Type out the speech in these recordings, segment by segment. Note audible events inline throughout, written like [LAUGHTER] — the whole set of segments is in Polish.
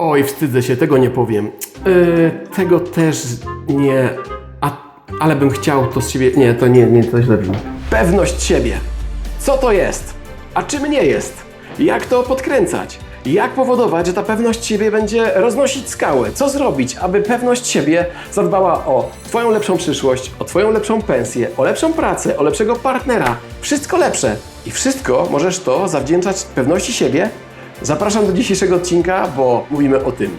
Oj, wstydzę się, tego nie powiem. Yy, tego też nie. A, ale bym chciał to z siebie. Nie, to nie, nie, to źle brzmi. Pewność siebie. Co to jest? A czym nie jest? Jak to podkręcać? Jak powodować, że ta pewność siebie będzie roznosić skałę? Co zrobić, aby pewność siebie zadbała o Twoją lepszą przyszłość, o Twoją lepszą pensję, o lepszą pracę, o lepszego partnera? Wszystko lepsze. I wszystko możesz to zawdzięczać pewności siebie. Zapraszam do dzisiejszego odcinka, bo mówimy o tym,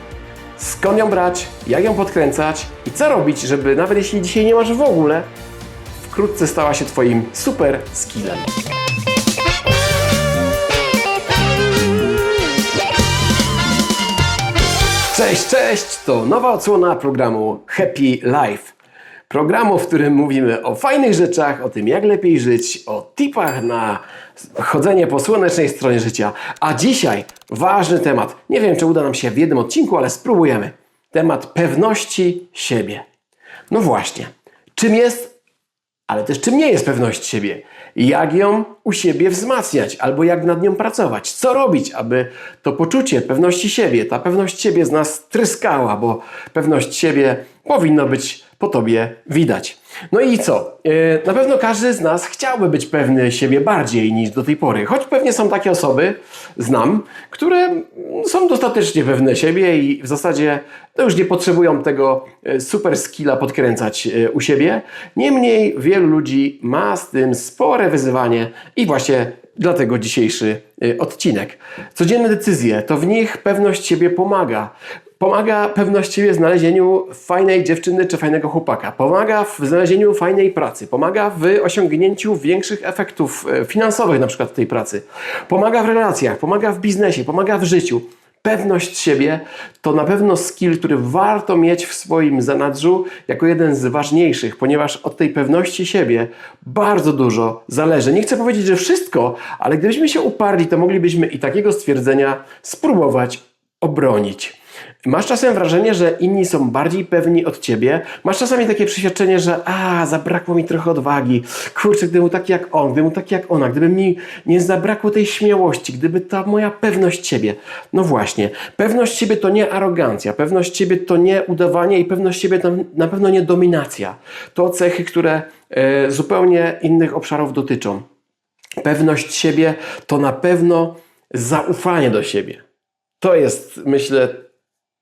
skąd ją brać, jak ją podkręcać i co robić, żeby nawet jeśli dzisiaj nie masz w ogóle, wkrótce stała się Twoim super skillem. Cześć, cześć! To nowa odsłona programu Happy Life. Programu, w którym mówimy o fajnych rzeczach, o tym jak lepiej żyć, o tipach na chodzenie po słonecznej stronie życia. A dzisiaj ważny temat. Nie wiem, czy uda nam się w jednym odcinku, ale spróbujemy. Temat pewności siebie. No właśnie, czym jest ale też czym nie jest pewność siebie. Jak ją u siebie wzmacniać, albo jak nad nią pracować. Co robić, aby to poczucie pewności siebie, ta pewność siebie z nas tryskała, bo pewność siebie powinno być po tobie widać. No i co? Yy, Na pewno każdy z nas chciałby być pewny siebie bardziej niż do tej pory. Choć pewnie są takie osoby, znam, które są dostatecznie pewne siebie i w zasadzie to już nie potrzebują tego e, super skilla podkręcać e, u siebie. Niemniej wielu ludzi ma z tym spore wyzwanie i właśnie dlatego dzisiejszy odcinek. Codzienne decyzje, to w nich pewność siebie pomaga. Pomaga pewność siebie w znalezieniu fajnej dziewczyny czy fajnego chłopaka. Pomaga w znalezieniu fajnej pracy. Pomaga w osiągnięciu większych efektów e, finansowych na przykład tej pracy. Pomaga w relacjach, pomaga w biznesie, pomaga w życiu. Pewność siebie to na pewno skill, który warto mieć w swoim zanadrzu jako jeden z ważniejszych, ponieważ od tej pewności siebie bardzo dużo zależy. Nie chcę powiedzieć, że wszystko, ale gdybyśmy się uparli, to moglibyśmy i takiego stwierdzenia spróbować obronić. Masz czasem wrażenie, że inni są bardziej pewni od ciebie. Masz czasami takie przeświadczenie, że a, zabrakło mi trochę odwagi. Kurczę, gdybym był taki jak on, gdybym był taki jak ona, gdyby mi nie zabrakło tej śmiałości, gdyby ta moja pewność siebie. No właśnie, pewność siebie to nie arogancja, pewność siebie to nie udawanie i pewność siebie to na pewno nie dominacja. To cechy, które e, zupełnie innych obszarów dotyczą. Pewność siebie to na pewno zaufanie do siebie. To jest, myślę,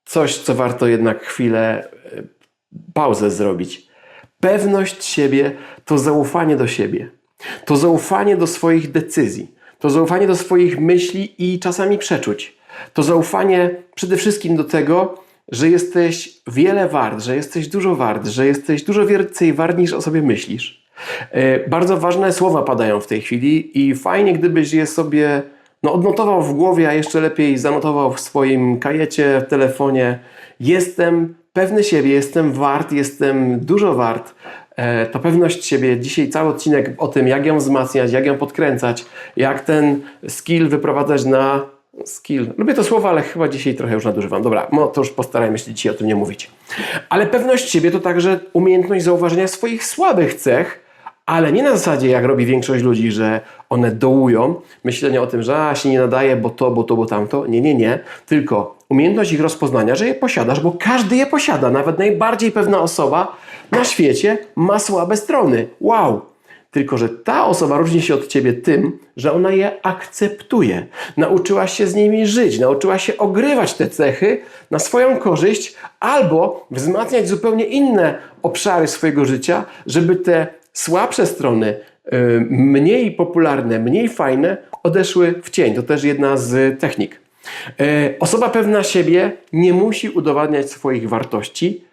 coś, co warto jednak chwilę e, pauzę zrobić. Pewność siebie to zaufanie do siebie. To zaufanie do swoich decyzji. To zaufanie do swoich myśli i czasami przeczuć. To zaufanie przede wszystkim do tego, że jesteś wiele wart, że jesteś dużo wart, że jesteś dużo więcej wart niż o sobie myślisz. E, Bardzo ważne słowa padają w tej chwili i fajnie, gdybyś je sobie no, odnotował w głowie, a jeszcze lepiej zanotował w swoim kajecie, w telefonie. Jestem pewny siebie, jestem wart, jestem dużo wart. E, To pewność siebie. Dzisiaj cały odcinek o tym, jak ją wzmacniać, jak ją podkręcać, jak ten skill wyprowadzać na skill. Lubię to słowo, ale chyba dzisiaj trochę już nadużywam. Dobra, no to już postarajmy się dzisiaj o tym nie mówić. Ale pewność siebie to także umiejętność zauważenia swoich słabych cech, ale nie na zasadzie, jak robi większość ludzi, że one dołują, myślenie o tym, że a, się nie nadaje, bo to, bo to, bo tamto. Nie, nie, nie. Tylko umiejętność ich rozpoznania, że je posiadasz, bo każdy je posiada. Nawet najbardziej pewna osoba na świecie ma słabe strony. Wow! Tylko, że ta osoba różni się od ciebie tym, że ona je akceptuje. Nauczyła się z nimi żyć, nauczyła się ogrywać te cechy na swoją korzyść albo wzmacniać zupełnie inne obszary swojego życia, żeby te słabsze strony, mniej popularne, mniej fajne, odeszły w cień. To też jedna z technik. Y, Osoba pewna siebie nie musi udowadniać swoich wartości,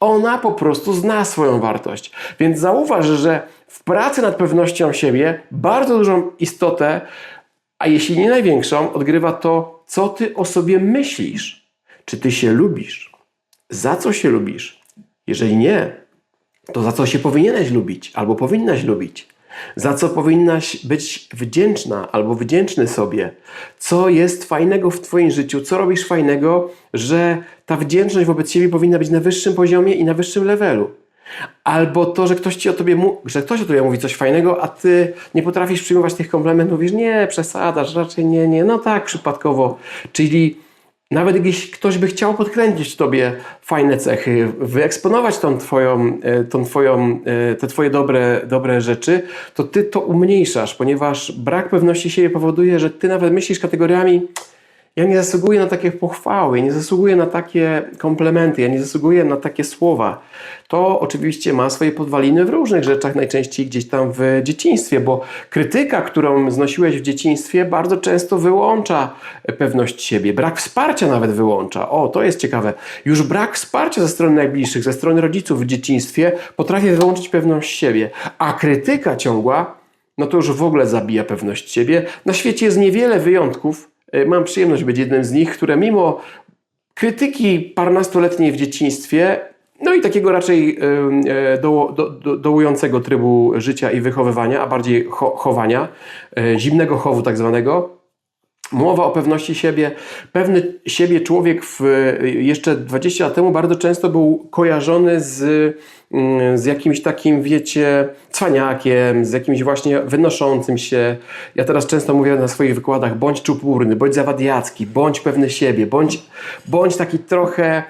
ona po prostu zna swoją wartość. Więc zauważ, że w pracy nad pewnością siebie bardzo dużą istotę, a jeśli nie największą, odgrywa to, co ty o sobie myślisz. Czy ty się lubisz? Za co się lubisz? Jeżeli nie, to za co się powinieneś lubić albo powinnaś lubić? Za co powinnaś być wdzięczna albo wdzięczny sobie? Co jest fajnego w Twoim życiu? Co robisz fajnego, że ta wdzięczność wobec siebie powinna być na wyższym poziomie i na wyższym levelu? Albo to, że ktoś ci o tobie, że ktoś o tobie mówi coś fajnego, a ty nie potrafisz przyjmować tych komplementów, mówisz, nie, przesadasz, raczej nie, nie, no tak, przypadkowo. Czyli nawet jeśli ktoś by chciał podkręcić tobie fajne cechy, wyeksponować tą twoją, e, tą twoją, e, te twoje dobre, dobre rzeczy, to ty to umniejszasz, ponieważ brak pewności siebie powoduje, że ty nawet myślisz kategoriami ja nie zasługuję na takie pochwały, nie zasługuję na takie komplementy, ja nie zasługuję na takie słowa. To oczywiście ma swoje podwaliny w różnych rzeczach, najczęściej gdzieś tam w dzieciństwie, bo krytyka, którą znosiłeś w dzieciństwie, bardzo często wyłącza pewność siebie. Brak wsparcia nawet wyłącza. O, to jest ciekawe. Już brak wsparcia ze strony najbliższych, ze strony rodziców w dzieciństwie potrafi wyłączyć pewność siebie, a krytyka ciągła no to już w ogóle zabija pewność siebie. Na świecie jest niewiele wyjątków, mam przyjemność być jednym z nich, które mimo krytyki parnastoletniej w dzieciństwie, no i takiego raczej e, do, do, do, dołującego trybu życia i wychowywania, a bardziej cho, chowania, e, zimnego chowu tak zwanego, Mowa o pewności siebie. Pewny siebie człowiek w, jeszcze 20 lat temu bardzo często był kojarzony z, mm, z jakimś takim, wiecie, cwaniakiem, z jakimś właśnie wynoszącym się. Ja teraz często mówię na swoich wykładach, bądź czupurny, bądź zawadiacki, bądź pewny siebie, bądź, bądź taki trochę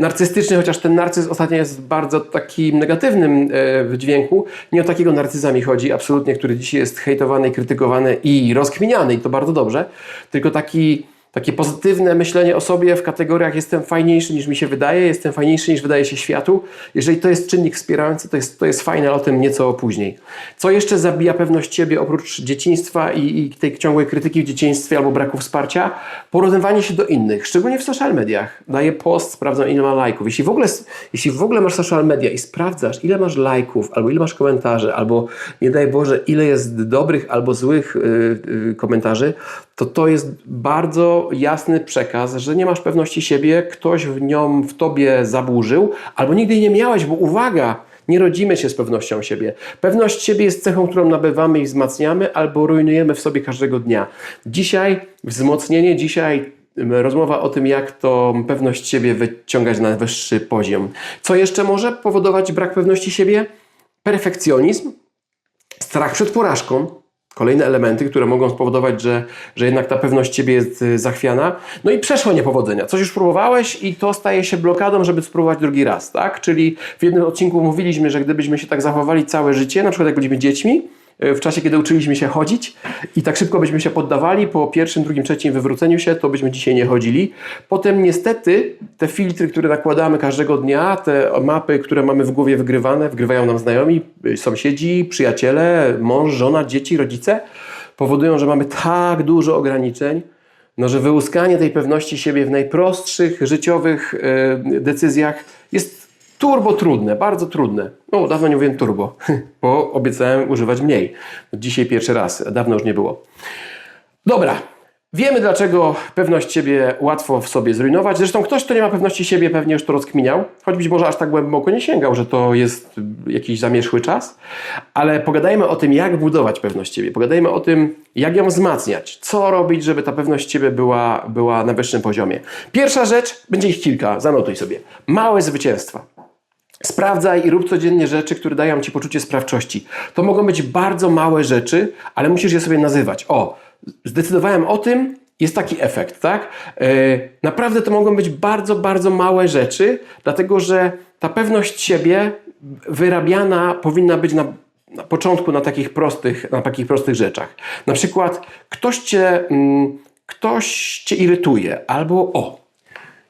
narcystyczny, chociaż ten narcyz ostatnio jest bardzo takim negatywnym e, dźwięku. Nie o takiego narcyza mi chodzi, absolutnie, który dzisiaj jest hejtowany krytykowany i rozkminiany i to bardzo dobrze, tylko taki takie pozytywne myślenie o sobie w kategoriach jestem fajniejszy niż mi się wydaje, jestem fajniejszy niż wydaje się światu. Jeżeli to jest czynnik wspierający, to jest, to jest fajne, ale o tym nieco później. Co jeszcze zabija pewność Ciebie oprócz dzieciństwa i, i tej ciągłej krytyki w dzieciństwie albo braku wsparcia? Porównywanie się do innych, szczególnie w social mediach. Daję post, sprawdzam ile ma lajków. Jeśli w ogóle, jeśli w ogóle masz social media i sprawdzasz ile masz lajków, albo ile masz komentarzy, albo nie daj Boże ile jest dobrych albo złych yy, yy, komentarzy, to to jest bardzo jasny przekaz, że nie masz pewności siebie, ktoś w nią w tobie zaburzył, albo nigdy jej nie miałeś, bo uwaga, nie rodzimy się z pewnością siebie. Pewność siebie jest cechą, którą nabywamy i wzmacniamy, albo rujnujemy w sobie każdego dnia. Dzisiaj wzmocnienie, dzisiaj rozmowa o tym, jak tą pewność siebie wyciągać na wyższy poziom. Co jeszcze może powodować brak pewności siebie? Perfekcjonizm, strach przed porażką, Kolejne elementy, które mogą spowodować, że, że jednak ta pewność ciebie jest y, zachwiana. No i przeszłe niepowodzenia. Coś już próbowałeś i to staje się blokadą, żeby spróbować drugi raz, tak? Czyli w jednym odcinku mówiliśmy, że gdybyśmy się tak zachowali całe życie, na przykład jak byliśmy dziećmi, w czasie, kiedy uczyliśmy się chodzić i tak szybko byśmy się poddawali, po pierwszym, drugim, trzecim wywróceniu się, to byśmy dzisiaj nie chodzili. Potem niestety te filtry, które nakładamy każdego dnia, te mapy, które mamy w głowie wygrywane, wgrywają nam znajomi, sąsiedzi, przyjaciele, mąż, żona, dzieci, rodzice, powodują, że mamy tak dużo ograniczeń, no, że wyłuskanie tej pewności siebie w najprostszych życiowych yy, decyzjach jest turbo trudne, bardzo trudne. No, dawno nie mówiłem turbo, [LAUGHS] bo obiecałem używać mniej. Dzisiaj pierwszy raz, dawno już nie było. Dobra, Wiemy, dlaczego pewność siebie łatwo w sobie zrujnować. Zresztą ktoś, kto nie ma pewności siebie, pewnie już to rozkminiał, choć być może aż tak głęboko nie sięgał, że to jest jakiś zamierzchły czas. Ale pogadajmy o tym, jak budować pewność siebie. Pogadajmy o tym, jak ją wzmacniać. Co robić, żeby ta pewność siebie była, była na wyższym poziomie. Pierwsza rzecz, będzie ich kilka, zanotuj sobie. Małe zwycięstwa. Sprawdzaj i rób codziennie rzeczy, które dają Ci poczucie sprawczości. To mogą być bardzo małe rzeczy, ale musisz je sobie nazywać. O, zdecydowałem o tym, jest taki efekt, tak? Yy, naprawdę to mogą być bardzo, bardzo małe rzeczy, dlatego że ta pewność siebie wyrabiana powinna być na, na początku na takich prostych, na takich prostych rzeczach. Na przykład ktoś cię, mm, ktoś cię irytuje, albo o,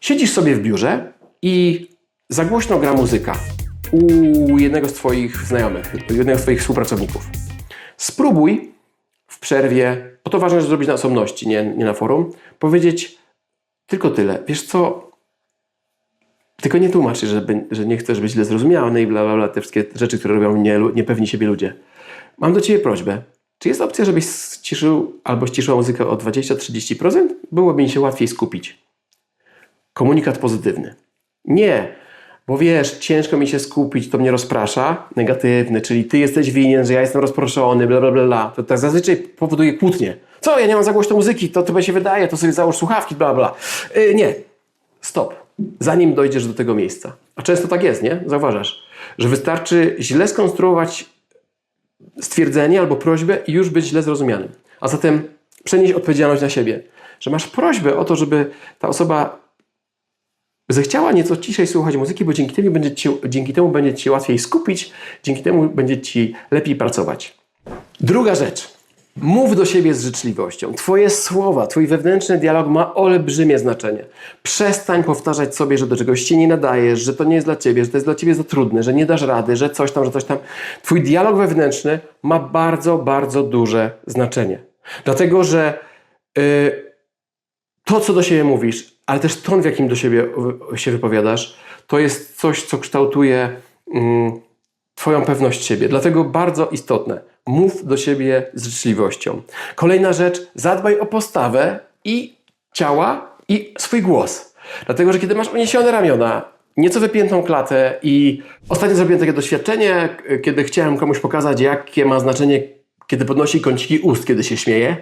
siedzisz sobie w biurze i za głośno gra muzyka u jednego z Twoich znajomych, jednego z Twoich współpracowników. Spróbuj w przerwie, bo to ważne, że zrobić na osobności, nie, nie na forum, powiedzieć tylko tyle. Wiesz co, tylko nie tłumacz, że, że nie chcesz być źle zrozumiany i bla, bla, bla, te wszystkie rzeczy, które robią nie, niepewni siebie ludzie. Mam do Ciebie prośbę. Czy jest opcja, żebyś ściszył albo ściszyła muzykę o 20-30%? Byłoby mi się łatwiej skupić. Komunikat pozytywny. Nie, bo wiesz, ciężko mi się skupić, to mnie rozprasza, negatywny, czyli ty jesteś winien, że ja jestem rozproszony, bla, bla, bla. To tak zazwyczaj powoduje kłótnie. Co, ja nie mam za głośno muzyki, to tobie się wydaje, to sobie załóż słuchawki, bla, bla. Yy, nie, stop, zanim dojdziesz do tego miejsca. A często tak jest, nie? Zauważasz, że wystarczy źle skonstruować stwierdzenie albo prośbę i już być źle zrozumianym. A zatem przenieś odpowiedzialność na siebie. że masz prośbę o to, żeby ta osoba zechciała nieco ciszej słuchać muzyki, bo dzięki temu będzie ci, dzięki temu będzie ci łatwiej skupić, dzięki temu będzie ci lepiej pracować. Druga rzecz. Mów do siebie z życzliwością. Twoje słowa, twój wewnętrzny dialog ma olbrzymie znaczenie. Przestań powtarzać sobie, że do czegoś się nie nadajesz, że to nie jest dla ciebie, że to jest dla ciebie za trudne, że nie dasz rady, że coś tam, że coś tam. Twój dialog wewnętrzny ma bardzo, bardzo duże znaczenie. Dlatego, że yy, to, co do siebie mówisz, ale też ton, w jakim do siebie się wypowiadasz, to jest coś, co kształtuje mm, Twoją pewność siebie. Dlatego bardzo istotne. Mów do siebie z życzliwością. Kolejna rzecz, zadbaj o postawę i ciała, i swój głos. Dlatego, że kiedy masz uniesione ramiona, nieco wypiętą klatę i ostatnio zrobiłem takie doświadczenie, kiedy chciałem komuś pokazać, jakie ma znaczenie, kiedy podnosi kąciki ust, kiedy się śmieje.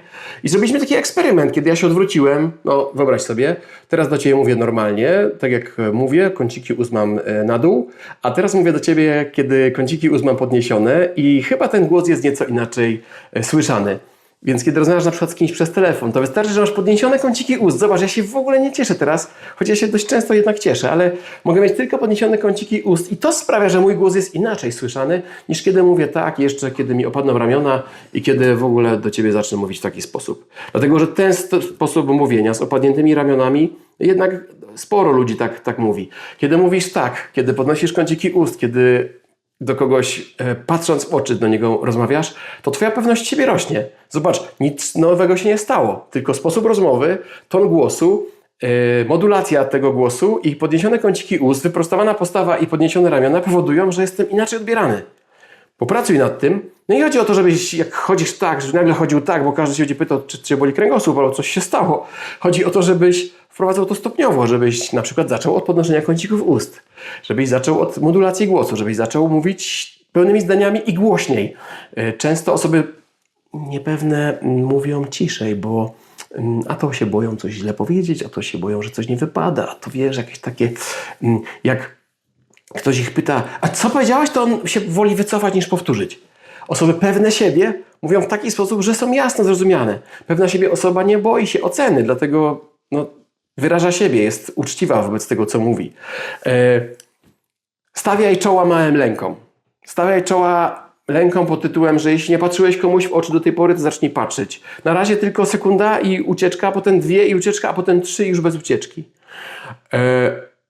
I zrobiliśmy taki eksperyment, kiedy ja się odwróciłem, no wyobraź sobie, teraz do Ciebie mówię normalnie, tak jak e, mówię, kąciki ust mam e, na dół, a teraz mówię do Ciebie, kiedy kąciki ust mam podniesione i chyba ten głos jest nieco inaczej e, słyszany. Więc kiedy rozmawiasz na przykład z kimś przez telefon, to wystarczy, że masz podniesione kąciki ust. Zobacz, ja się w ogóle nie cieszę teraz, choć ja się dość często jednak cieszę, ale mogę mieć tylko podniesione kąciki ust i to sprawia, że mój głos jest inaczej słyszany, niż kiedy mówię tak, jeszcze kiedy mi opadną ramiona i kiedy w ogóle do Ciebie zacznę mówić w taki sposób. Dlatego, że ten sposób mówienia z opadniętymi ramionami jednak sporo ludzi tak, tak mówi. Kiedy mówisz tak, kiedy podnosisz kąciki ust, kiedy do kogoś, e, patrząc w oczy do niego rozmawiasz, to twoja pewność siebie rośnie. Zobacz, nic nowego się nie stało, tylko sposób rozmowy, ton głosu, e, modulacja tego głosu i podniesione kąciki ust, wyprostowana postawa i podniesione ramiona powodują, że jestem inaczej odbierany. Popracuj nad tym. No i chodzi o to, żebyś jak chodzisz tak, że nagle chodził tak, bo każdy się będzie pytał, czy cię boli kręgosłup albo coś się stało. Chodzi o to, żebyś wprowadzał to stopniowo, żebyś na przykład zaczął od podnoszenia kącików ust, żebyś zaczął od modulacji głosu, żebyś zaczął mówić pełnymi zdaniami i głośniej. E, Często osoby niepewne mówią ciszej, bo mm, a to się boją coś źle powiedzieć, a to się boją, że coś nie wypada, a to wiesz, jakieś takie mm, jak ktoś ich pyta, a co powiedziałeś, to on się woli wycofać niż powtórzyć. Osoby pewne siebie mówią w taki sposób, że są jasno zrozumiane. Pewna siebie osoba nie boi się oceny, dlatego no, wyraża siebie, jest uczciwa wobec tego, co mówi. E, stawiaj czoła małym lękom. Stawiaj czoła lękom pod tytułem, że jeśli nie patrzyłeś komuś w oczy do tej pory, to zacznij patrzeć. Na razie tylko sekunda i ucieczka, potem dwie i ucieczka, a potem trzy i już bez ucieczki.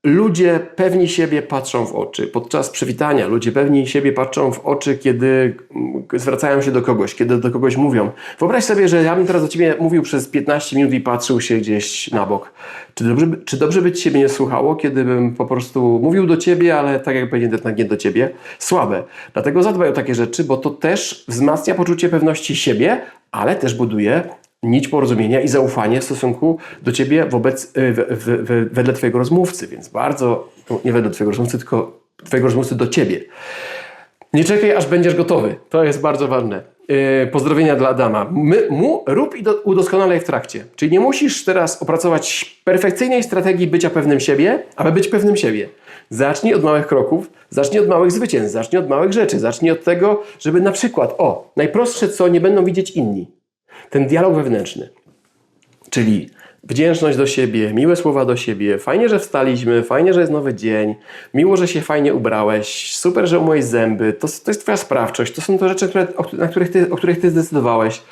Ludzie pewni siebie patrzą w oczy podczas przywitania. Ludzie pewni siebie patrzą w oczy, kiedy mm, zwracają się do kogoś, kiedy do kogoś mówią. Wyobraź sobie, że ja bym teraz do ciebie mówił przez 15 minut i patrzył się gdzieś na bok. Czy dobrze, czy dobrze by ci siebie nie słuchało, kiedy bym po prostu mówił do ciebie, ale tak jak powiedziałem, jednak nie do ciebie? Słabe. Dlatego zadbaj o takie rzeczy, bo to też wzmacnia poczucie pewności siebie, ale też buduje nić porozumienia i zaufanie w stosunku do ciebie wobec, y, w, w, w, wedle twojego rozmówcy, więc bardzo, no nie wedle twojego rozmówcy, tylko twojego rozmówcy do ciebie. Nie czekaj, aż będziesz gotowy. To jest bardzo ważne. Yy, pozdrowienia dla Adama. My, mu, rób i do, udoskonalaj w trakcie. Czyli nie musisz teraz opracować perfekcyjnej strategii bycia pewnym siebie, aby być pewnym siebie. Zacznij od małych kroków, zacznij od małych zwycięstw, zacznij od małych rzeczy, zacznij od tego, żeby na przykład, o, najprostsze co nie będą widzieć inni. Ten dialog wewnętrzny. Czyli wdzięczność do siebie, miłe słowa do siebie, fajnie, że wstaliśmy, fajnie, że jest nowy dzień, miło, że się fajnie ubrałeś, super, że umyłeś zęby, to, to jest twoja sprawczość, to są te rzeczy, które, o, na których ty, o których ty zdecydowałeś.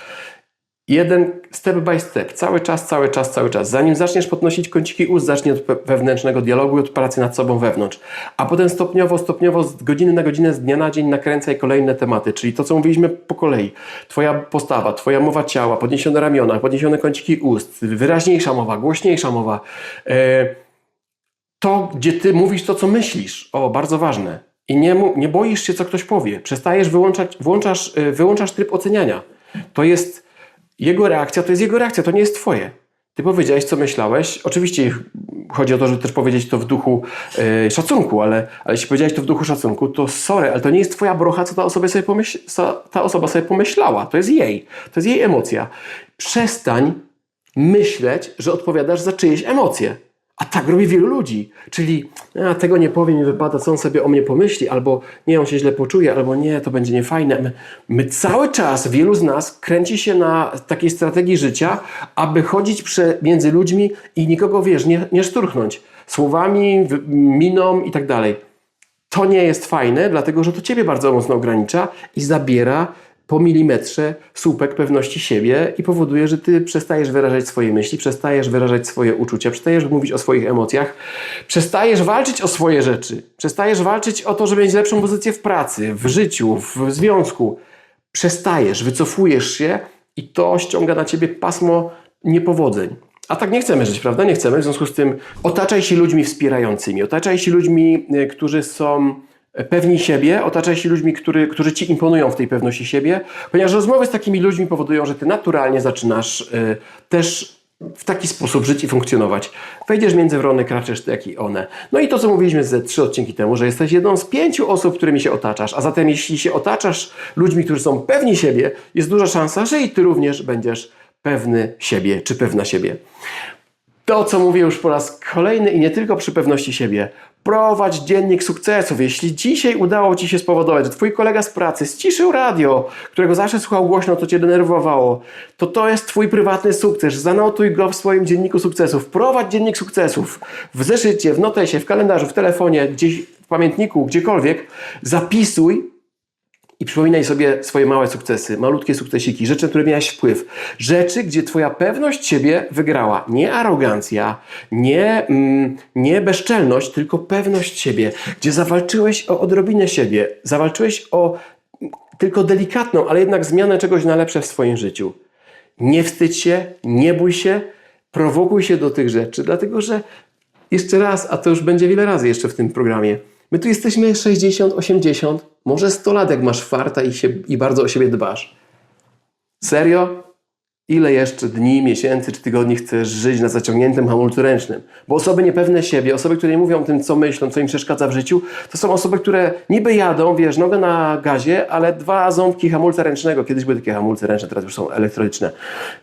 Jeden step by step, cały czas, cały czas, cały czas. Zanim zaczniesz podnosić kąciki ust, zacznij od wewnętrznego dialogu i od pracy nad sobą wewnątrz. A potem stopniowo, stopniowo, z godziny na godzinę, z dnia na dzień nakręcaj kolejne tematy, czyli to, co mówiliśmy po kolei. Twoja postawa, twoja mowa ciała, podniesione ramiona, podniesione kąciki ust, wyraźniejsza mowa, głośniejsza mowa. E, to, gdzie ty mówisz to, co myślisz. O, bardzo ważne. I nie, nie boisz się, co ktoś powie. Przestajesz wyłączać, włączasz, y, wyłączasz tryb oceniania. To jest jego reakcja, to jest jego reakcja, to nie jest twoje. Ty powiedziałeś, co myślałeś. Oczywiście chodzi o to, żeby też powiedzieć to w duchu y, szacunku, ale, ale jeśli powiedziałeś to w duchu szacunku, to sorry, ale to nie jest twoja brocha, co ta osoba sobie, ta osoba sobie pomyślała. To jest jej. To jest jej emocja. Przestań myśleć, że odpowiadasz za czyjeś emocje. A tak robi wielu ludzi. Czyli tego nie powiem, nie wypada, co on sobie o mnie pomyśli, albo nie, on się źle poczuje, albo nie, to będzie niefajne. My, my cały czas, wielu z nas kręci się na takiej strategii życia, aby chodzić prze, między ludźmi i nikogo, wiesz, nie, nie szturchnąć słowami, miną i tak dalej. To nie jest fajne, dlatego że to ciebie bardzo mocno ogranicza i zabiera po milimetrze słupek pewności siebie i powoduje, że ty przestajesz wyrażać swoje myśli, przestajesz wyrażać swoje uczucia, przestajesz mówić o swoich emocjach, przestajesz walczyć o swoje rzeczy, przestajesz walczyć o to, żeby mieć lepszą pozycję w pracy, w życiu, w związku. Przestajesz, wycofujesz się i to ściąga na ciebie pasmo niepowodzeń. A tak nie chcemy żyć, prawda? Nie chcemy. W związku z tym otaczaj się ludźmi wspierającymi, otaczaj się ludźmi, y, którzy są pewni siebie, otaczaj się ludźmi, który, którzy ci imponują w tej pewności siebie, ponieważ rozmowy z takimi ludźmi powodują, że ty naturalnie zaczynasz y, też w taki sposób żyć i funkcjonować. Wejdziesz między wrony, kraczesz ty jak i one. No i to, co mówiliśmy ze trzy odcinki temu, że jesteś jedną z pięciu osób, którymi się otaczasz, a zatem jeśli się otaczasz ludźmi, którzy są pewni siebie, jest duża szansa, że i ty również będziesz pewny siebie, czy pewna siebie. To, co mówię już po raz kolejny i nie tylko przy pewności siebie. Prowadź dziennik sukcesów. Jeśli dzisiaj udało Ci się spowodować, że Twój kolega z pracy ściszył radio, którego zawsze słuchał głośno, to Cię denerwowało, to to jest Twój prywatny sukces. Zanotuj go w swoim dzienniku sukcesów. Prowadź dziennik sukcesów. W zeszycie, w notesie, w kalendarzu, w telefonie, gdzieś w pamiętniku, gdziekolwiek. Zapisuj i przypominaj sobie swoje małe sukcesy, malutkie sukcesiki, rzeczy, na które miałeś wpływ. Rzeczy, gdzie twoja pewność siebie wygrała. Nie arogancja, nie, mm, nie bezczelność, tylko pewność siebie. Gdzie zawalczyłeś o odrobinę siebie. Zawalczyłeś o mm, tylko delikatną, ale jednak zmianę czegoś na lepsze w swoim życiu. Nie wstydź się, nie bój się, prowokuj się do tych rzeczy, dlatego że jeszcze raz, a to już będzie wiele razy jeszcze w tym programie. My tu jesteśmy 60, 80, może 100 lat, jak masz farta i, się, i bardzo o siebie dbasz. Serio? Ile jeszcze dni, miesięcy czy tygodni chcesz żyć na zaciągniętym hamulcu ręcznym? Bo osoby niepewne siebie, osoby, które nie mówią o tym, co myślą, co im przeszkadza w życiu, to są osoby, które niby jadą, wiesz, nogę na gazie, ale dwa ząbki hamulca ręcznego, kiedyś były takie hamulce ręczne, teraz już są elektroniczne,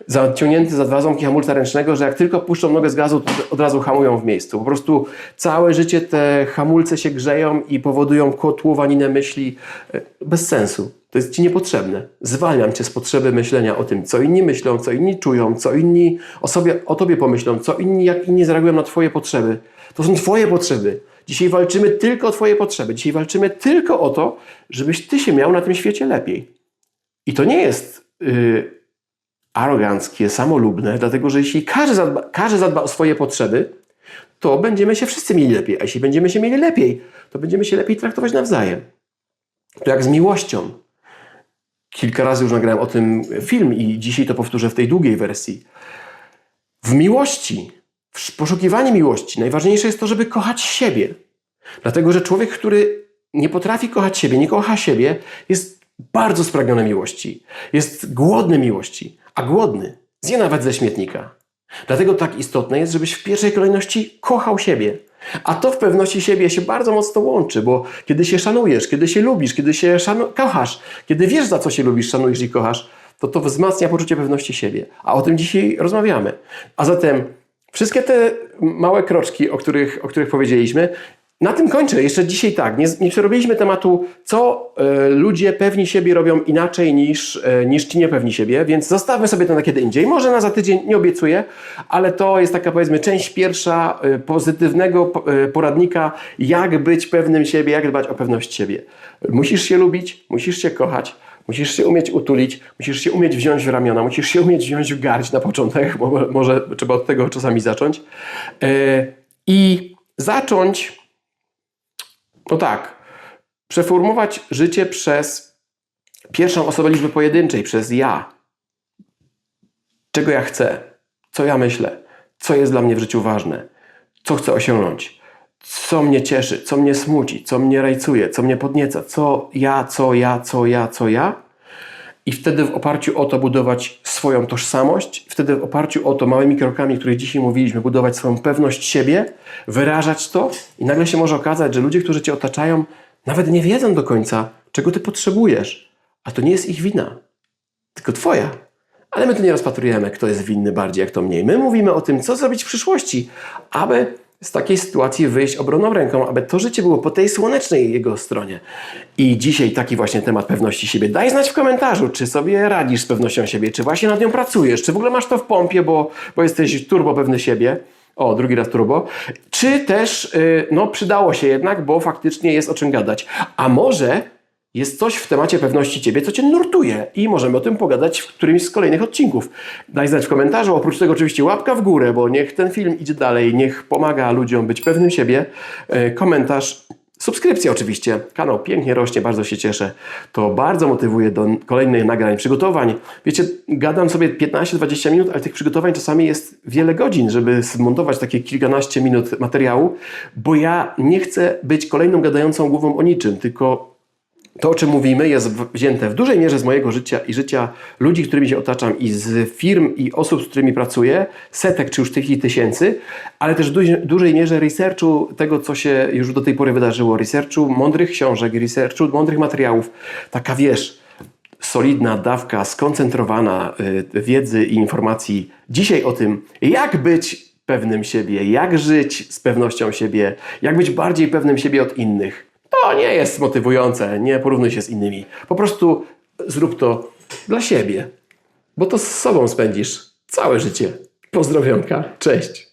zaciągnięty za dwa ząbki hamulca ręcznego, że jak tylko puszczą nogę z gazu, to od razu hamują w miejscu. Po prostu całe życie te hamulce się grzeją i powodują kotłowaninę myśli e, bez sensu. To jest ci niepotrzebne. Zwalniam cię z potrzeby myślenia o tym, co inni myślą, co inni czują, co inni o sobie, o tobie pomyślą, co inni, jak inni zareagują na twoje potrzeby. To są twoje potrzeby. Dzisiaj walczymy tylko o twoje potrzeby. Dzisiaj walczymy tylko o to, żebyś ty się miał na tym świecie lepiej. I to nie jest yy, aroganckie, samolubne, dlatego że jeśli każdy zadba, każdy zadba o swoje potrzeby, to będziemy się wszyscy mieli lepiej. A jeśli będziemy się mieli lepiej, to będziemy się lepiej traktować nawzajem. To jak z miłością. Kilka razy już nagrałem o tym film i dzisiaj to powtórzę w tej długiej wersji. W miłości, w poszukiwaniu miłości, najważniejsze jest to, żeby kochać siebie. Dlatego, że człowiek, który nie potrafi kochać siebie, nie kocha siebie, jest bardzo spragniony miłości. Jest głodny miłości, a głodny zje nawet ze śmietnika. Dlatego tak istotne jest, żebyś w pierwszej kolejności kochał siebie. A to w pewności siebie się bardzo mocno łączy, bo kiedy się szanujesz, kiedy się lubisz, kiedy się kochasz, kiedy wiesz za co się lubisz, szanujesz i kochasz, to to wzmacnia poczucie pewności siebie. A o tym dzisiaj rozmawiamy. A zatem wszystkie te małe kroczki, o których, o których powiedzieliśmy, na tym kończę. Jeszcze dzisiaj tak, nie, nie przerobiliśmy tematu, co e, ludzie pewni siebie robią inaczej niż, e, niż ci niepewni siebie, więc zostawmy sobie to na kiedy indziej. Może na za tydzień, nie obiecuję, ale to jest taka powiedzmy część pierwsza e, pozytywnego po- e, poradnika, jak być pewnym siebie, jak dbać o pewność siebie. Musisz się lubić, musisz się kochać, Musisz się umieć utulić, musisz się umieć wziąć w ramiona, musisz się umieć wziąć w garść na początek, bo może trzeba od tego czasami zacząć. I zacząć, no tak, przeformułować życie przez pierwszą osobę liczby pojedynczej, przez ja. Czego ja chcę, co ja myślę, co jest dla mnie w życiu ważne, co chcę osiągnąć, co mnie cieszy, co mnie smuci, co mnie rajcuje, co mnie podnieca, co ja, co ja, co ja, co ja. I wtedy w oparciu o to budować swoją tożsamość, wtedy w oparciu o to małymi krokami, o których dzisiaj mówiliśmy, budować swoją pewność siebie, wyrażać to i nagle się może okazać, że ludzie, którzy cię otaczają, nawet nie wiedzą do końca, czego ty potrzebujesz. A to nie jest ich wina, tylko twoja. Ale my tu nie rozpatrujemy, kto jest winny bardziej, jak to mniej. My mówimy o tym, co zrobić w przyszłości, aby z takiej sytuacji wyjść obronną ręką, aby to życie było po tej słonecznej jego stronie. I dzisiaj taki właśnie temat pewności siebie. Daj znać w komentarzu, czy sobie radzisz z pewnością siebie, czy właśnie nad nią pracujesz, czy w ogóle masz to w pompie, bo, bo jesteś turbo pewny siebie. O, drugi raz turbo. Czy też yy, no, przydało się jednak, bo faktycznie jest o czym gadać. A może jest coś w temacie pewności Ciebie, co Cię nurtuje i możemy o tym pogadać w którymś z kolejnych odcinków. Daj znać w komentarzu, oprócz tego oczywiście łapka w górę, bo niech ten film idzie dalej, niech pomaga ludziom być pewnym siebie. E, Komentarz, subskrypcja oczywiście. Kanał pięknie rośnie, bardzo się cieszę. To bardzo motywuje do kolejnych nagrań, przygotowań. Wiecie, gadam sobie 15-20 minut, ale tych przygotowań czasami jest wiele godzin, żeby zmontować takie kilkanaście minut materiału, bo ja nie chcę być kolejną gadającą głową o niczym, tylko to, o czym mówimy, jest wzięte w dużej mierze z mojego życia i życia ludzi, którymi się otaczam, i z firm i osób, z którymi pracuję, setek czy już tych i tysięcy, ale też w dużej, mierze researchu tego, co się już do tej pory wydarzyło, researchu mądrych książek, researchu mądrych materiałów. Taka wiesz, solidna dawka, skoncentrowana y, wiedzy i informacji. Dzisiaj o tym, jak być pewnym siebie, jak żyć z pewnością siebie, jak być bardziej pewnym siebie od innych. To nie jest motywujące, nie porównuj się z innymi. Po prostu zrób to dla siebie, bo to z sobą spędzisz całe życie. Pozdrowionka, cześć.